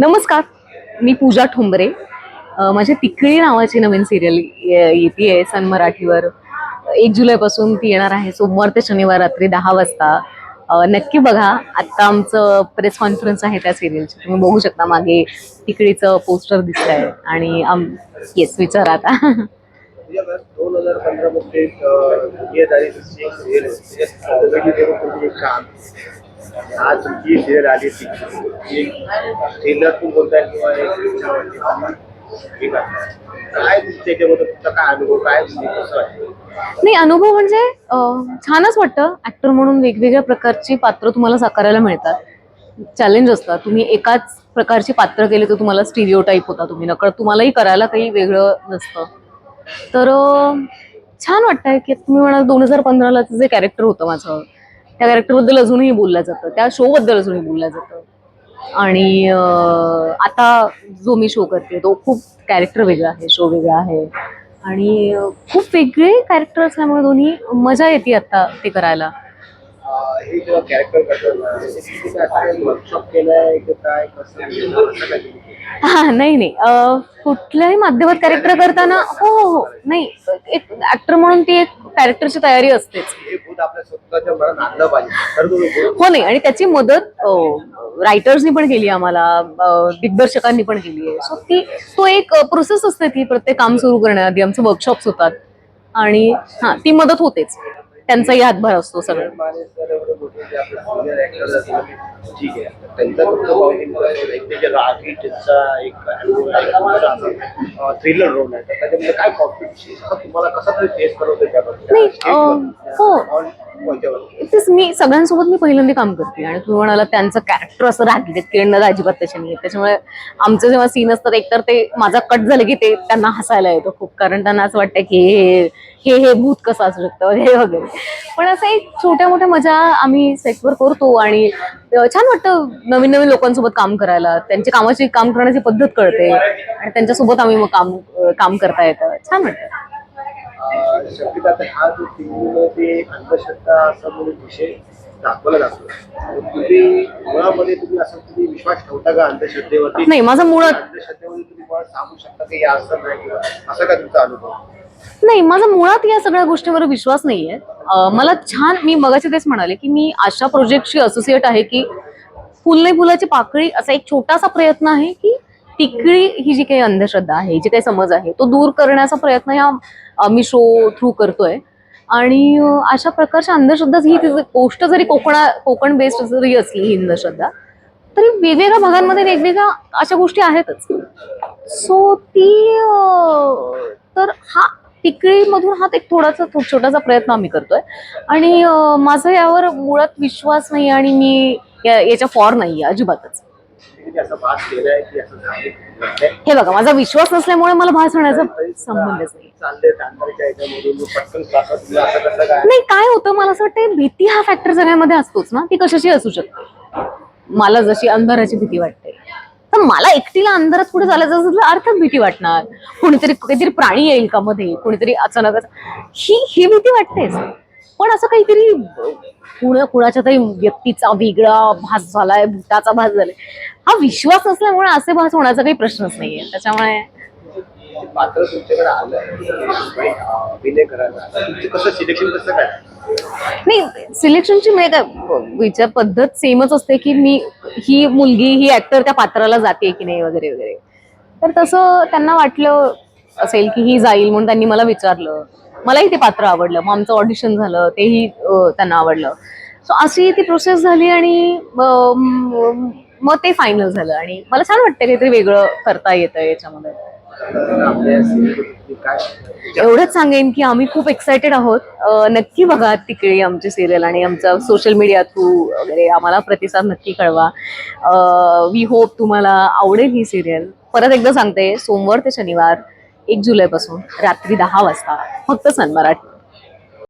नमस्कार मी पूजा ठोंबरे. माझ्या माझी तिकळी नावाची नवीन सिरियल येते आहे सन मराठीवर. एक जुलैपासून ती येणार आहे सोमवार ते शनिवार रात्री दहा वाजता. नक्की बघा आत्ता आमचं प्रेस कॉन्फरन्स आहे त्या सिरियलची तुम्ही बघू शकता मागे तिकडीचं पोस्टर दिसत आहे आणि आम येस विचार आता. दोन हजार पंधरा मध्ये आज तुमची सिरियल आली ती थ्रिलर तू बोलताय किंवा ठीक आहे काय त्याच्याबद्दल तुमचा काय अनुभव काय कसं आहे नाही अनुभव म्हणजे छानच वाटतं. ऍक्टर म्हणून वेगवेगळ्या प्रकारची पात्र तुम्हाला साकारायला मिळतात. चॅलेंज असतात. तुम्ही एकाच प्रकारची पात्र केली तर तुम्हाला स्टिरिओ टाईप होता तुम्ही. नकळत तुम्हालाही करायला काही वेगळं नसतं. तर अ, छान वाटतंय की तुम्ही म्हणाल दोन हजार पंधरालाचं जे कॅरेक्टर होतं माझं त्या कॅरेक्टरबद्दल अजूनही बोललं जातं. त्या शोबद्दल अजूनही बोललं जातं. आणि आता जो मी शो करते तो खूप कॅरेक्टर वेगळा आहे शो वेगळा आहे. आणि खूप वेगळे कॅरेक्टर असल्यामुळे दोन्ही मजा येते आता ते करायला. हे जेव्हा कॅरेक्टर करतात वर्कशॉप केलंय की काय कसं नाही नाही. कुठल्याही माध्यमात कॅरेक्टर करताना हो हो हो. नाही एक ऍक्टर म्हणून ती एक कॅरेक्टरची तयारी असतेच. हे नाही. आणि त्याची मदत रायटर्सनी पण केली आम्हाला. दिग्दर्शकांनी पण केली आहे. सो ती तो एक प्रोसेस असते ती. प्रत्येक काम सुरू करण्याआधी आमचे वर्कशॉप्स होतात. आणि हा ती मदत होतेच. त्यांचाही हातभार असतो सगळं. माने सर एवढे मोठे जे आपले सिनियर ऍक्टर ठीक आहे. त्यांचा फक्त पावटिंग एक त्याच्या रागी त्यांचा एक थ्रिलर रोल आहे तर त्याच्यामध्ये काय कॉम्पिटिशन तुम्हाला कसं तरी फेस करत नाही, हो. तेच मी सगळ्यांसोबत मी पहिल्यांदा काम करते. आणि तुम्ही म्हणाला त्यांचं कॅरेक्टर असं राहते किरण अजिबात तसे नाही त्याच्यामुळे आमचं जेव्हा सीन असतात एकतर ते माझा कट झालं की ते त्यांना हसायला येतो खूप. कारण त्यांना असं वाटतं की हे हे हे भूत कसं असू शकतं वगैरे वगैरे. पण असं एक छोट्या मोठ्या मजा आम्ही सेटवर करतो आणि छान वाटतं नवीन नवीन लोकांसोबत काम करायला. त्यांची कामाची काम करण्याची पद्धत कळते. आणि त्यांच्यासोबत आम्ही मग काम काम करता येतं. छान वाटतं. शक्यता आता हा जो फिल्म ते अंधश्रद्धा असा म्हणून विषय दाखवला जातो. तुम्ही मुळामध्ये तुम्ही असं तुम्ही विश्वास ठेवता का अंधश्रद्धेवरती? नाही माझा मुळात अंधश्रद्धेमध्ये तुम्ही मला सांगू शकता की हे असं नाही किंवा असं का तुमचा अनुभव? नाही माझा मुळात या सगळ्या गोष्टींवर विश्वास नाहीये. मला छान मी मगाशी तेच म्हणाले की मी अशा प्रोजेक्टशी असोसिएट आहे की फुल नाही फुलाची पाकळी असा एक छोटासा प्रयत्न आहे की तिकडी ही जी काही अंधश्रद्धा आहे जी काही समज आहे तो दूर करण्याचा प्रयत्न या मी शो थ्रू करतोय. आणि अशा प्रकारच्या अंधश्रद्धा ही ती गोष्ट जरी कोकणा कोकण बेस्ड जरी असली ही अंधश्रद्धा तरी वेगवेगळ्या भागांमध्ये वेगवेगळ्या अशा गोष्टी आहेतच. सो ती तर हा तिकडीमधून हा एक थोडासा छोटासा प्रयत्न आम्ही करतोय. आणि माझा यावर मुळात विश्वास नाही आणि मी याच्या फॉर नाही अजिबातच. असं असं हे बघा माझा विश्वास नसल्यामुळे मला भास होण्याचा संबंधच नाही. असं नाही काय होतं मला असं वाटतं भीती हा फॅक्टर सगळ्यामध्ये असतोच ना. ती कशाची असू शकते? मला जशी अंधाराची भीती वाटते. तर मला एकटीला अंधारात पुढे चालायचं असेल तर अर्थात भीती वाटणार. कोणीतरी काहीतरी प्राणी येईल का मध्ये? कोणीतरी अचानक असं- ही ही भीती वाटतेच. पण असं काहीतरी कुणा कुणाच्या तरी व्यक्तीचा वेगळा भास झालाय भूताचा भास झालाय. हा विश्वास नसल्यामुळे असे भास होण्याचा काही प्रश्नच नाहीये. त्याच्यामुळे पात्र तुमच्याकडे आलं कसं सिलेक्शन कसं काय? नाही सिलेक्शनची म्हणजे काय विचार पद्धत सेमच असते की मी ही मुलगी ही ऍक्टर त्या पात्राला जाते की नाही वगैरे वगैरे. तर तसं त्यांना वाटलं असेल की ही जाईल म्हणून त्यांनी मला विचारलं. मलाही ते पात्र आवडलं. मग आमचं ऑडिशन झालं तेही त्यांना आवडलं. सो अशी ती प्रोसेस झाली आणि मग ते फायनल झालं आणि मला छान वाटतं काहीतरी वेगळं करता येतं याच्यामध्ये. एवढंच सांगेन की आम्ही खूप एक्सायटेड आहोत. नक्की बघा तिकडे आमची सिरियल आणि आमचा सोशल मीडिया थ्रू वगैरे. आम्हाला प्रतिसाद नक्की कळवा. वी होप तुम्हाला आवडेल ही सिरियल परत एकदा सांगते सोमवार ते शनिवार एक जुलैपासून रात्री दहा वाजता. फक्त सन मराठी.